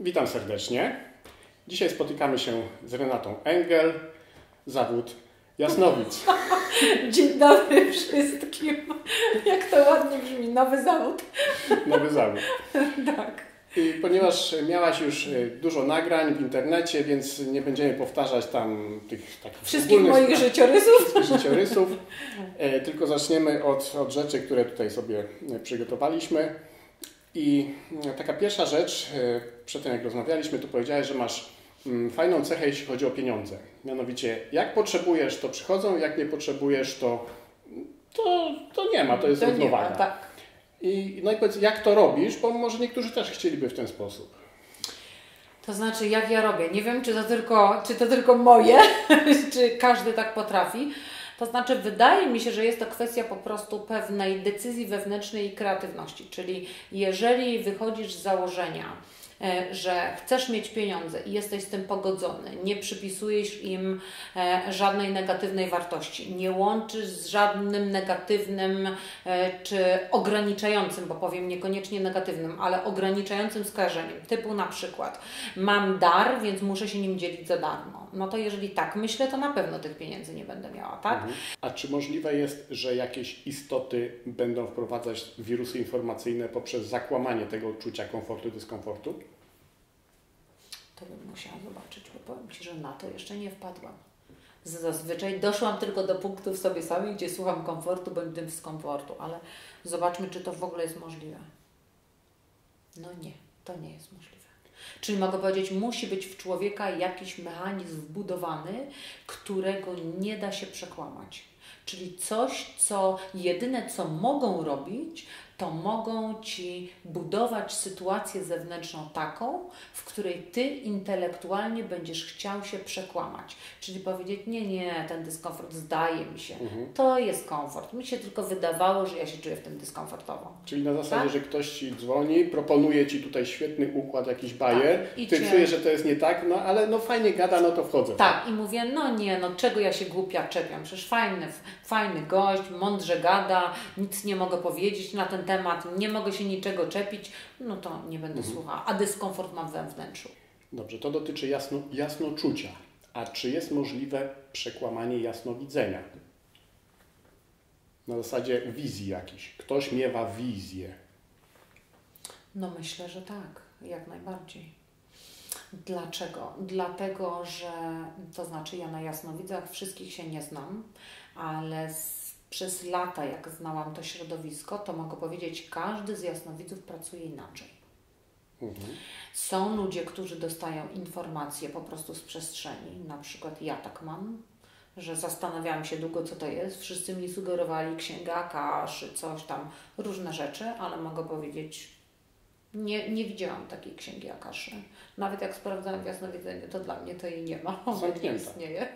Witam serdecznie. Dzisiaj spotykamy się z Renatą Engel, zawód Jasnowic. Dzień dobry wszystkim. Jak to ładnie brzmi, nowy zawód. Nowy zawód. Tak. I ponieważ miałaś już e, dużo nagrań w internecie, więc nie będziemy powtarzać tam tych takich Wszystkich moich życiorysów. wszystkich życiorysów, e, tylko zaczniemy od, od rzeczy, które tutaj sobie e, przygotowaliśmy. I e, taka pierwsza rzecz, e, przed tym jak rozmawialiśmy, to powiedziałeś, że masz mm, fajną cechę, jeśli chodzi o pieniądze. Mianowicie, jak potrzebujesz, to przychodzą, jak nie potrzebujesz, to, to, to nie ma, to jest To równowaga. tak. I, no i powiedz, jak to robisz, bo może niektórzy też chcieliby w ten sposób. To znaczy, jak ja robię. Nie wiem, czy to tylko, czy to tylko moje, czy każdy tak potrafi. To znaczy, wydaje mi się, że jest to kwestia po prostu pewnej decyzji wewnętrznej i kreatywności. Czyli jeżeli wychodzisz z założenia, że chcesz mieć pieniądze i jesteś z tym pogodzony, nie przypisujesz im e, żadnej negatywnej wartości, nie łączysz z żadnym negatywnym e, czy ograniczającym, bo powiem niekoniecznie negatywnym, ale ograniczającym skojarzeniem, typu na przykład mam dar, więc muszę się nim dzielić za darmo. No to jeżeli tak myślę, to na pewno tych pieniędzy nie będę miała, tak? A czy możliwe jest, że jakieś istoty będą wprowadzać wirusy informacyjne poprzez zakłamanie tego odczucia komfortu, dyskomfortu? To bym musiała zobaczyć, bo powiem Ci, że na to jeszcze nie wpadłam. Zazwyczaj doszłam tylko do punktów sobie samej, gdzie słucham komfortu bądź dyskomfortu, ale zobaczmy, czy to w ogóle jest możliwe. No nie, to nie jest możliwe. Czyli mogę powiedzieć, musi być w człowieka jakiś mechanizm wbudowany, którego nie da się przekłamać. Czyli coś, co jedyne co mogą robić, to mogą ci budować sytuację zewnętrzną taką, w której ty intelektualnie będziesz chciał się przekłamać. Czyli powiedzieć: Nie, nie, ten dyskomfort zdaje mi się. To jest komfort. Mi się tylko wydawało, że ja się czuję w tym dyskomfortowo. Czyli na zasadzie, Tak. że ktoś Ci dzwoni, proponuje Ci tutaj świetny układ, jakiś bajer, Tak. I Ty cię- czujesz, że to jest nie tak, no ale no fajnie gada, no to wchodzę. Tak, i mówię, no nie, no czego ja się głupia czepiam? Przecież fajny, fajny gość, mądrze gada, nic nie mogę powiedzieć na ten temat, nie mogę się niczego czepić, no to nie będę słuchała. A dyskomfort mam we wnętrzu. Dobrze, to dotyczy jasno, jasnoczucia. A czy jest możliwe przekłamanie jasnowidzenia? Na zasadzie wizji jakiejś. Ktoś miewa wizję. No myślę, że tak, jak najbardziej. Dlaczego? Dlatego, że to znaczy ja na jasnowidzach wszystkich się nie znam, ale z, przez lata, jak znałam to środowisko, to mogę powiedzieć, każdy z jasnowidzów pracuje inaczej. Mhm. Są ludzie, którzy dostają informacje po prostu z przestrzeni. Na przykład ja tak mam, że zastanawiałam się długo, co to jest. Wszyscy mi sugerowali księga Akaszy, coś tam, różne rzeczy, ale mogę powiedzieć, nie, nie widziałam takiej księgi Akaszy. Nawet jak sprawdzałam w jasnowidzeniu, to dla mnie to jej nie ma. Ona nie istnieje.